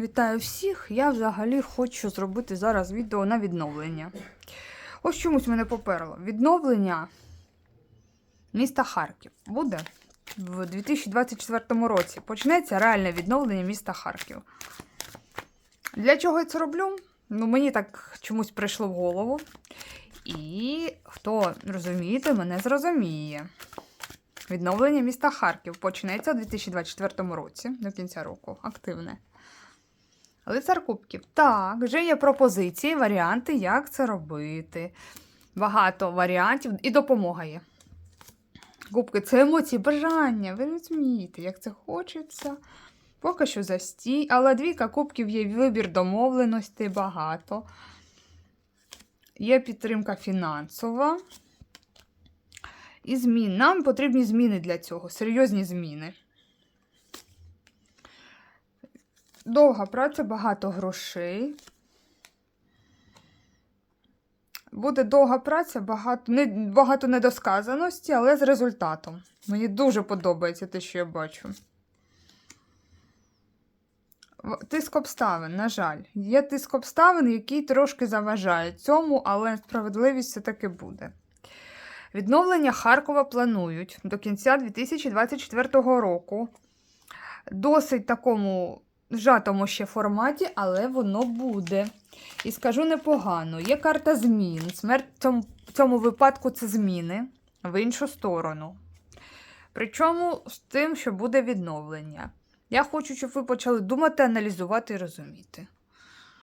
Вітаю всіх! Я взагалі хочу зробити зараз відео на відновлення. Ось чомусь мене поперло. Відновлення міста Харків буде в 2024 році. Почнеться реальне відновлення міста Харків. Для чого я це роблю? Ну, мені так чомусь прийшло в голову. І хто розумієте, мене зрозуміє. Відновлення міста Харків почнеться у 2024 році, до кінця року, активне. Лицар Кубків. Так, вже є пропозиції, варіанти, як це робити. Багато варіантів і допомога є. Кубки це емоції, бажання. Ви розумієте, як це хочеться. Поки що застій, але двійка кубків є вибір домовленостей багато. Є підтримка фінансова. І змін. Нам потрібні зміни для цього, серйозні зміни. Довга праця, багато грошей. Буде довга праця, багато, не, багато недосказаності, але з результатом. Мені дуже подобається те, що я бачу. Тиск обставин, на жаль. Є тиск обставин, який трошки заважає цьому, але справедливість все-таки буде. Відновлення Харкова планують до кінця 2024 року. Досить такому вжатому ще форматі, але воно буде. І скажу непогано. Є карта змін. Смерть в цьому, в цьому випадку це зміни в іншу сторону. Причому з тим, що буде відновлення. Я хочу, щоб ви почали думати, аналізувати і розуміти.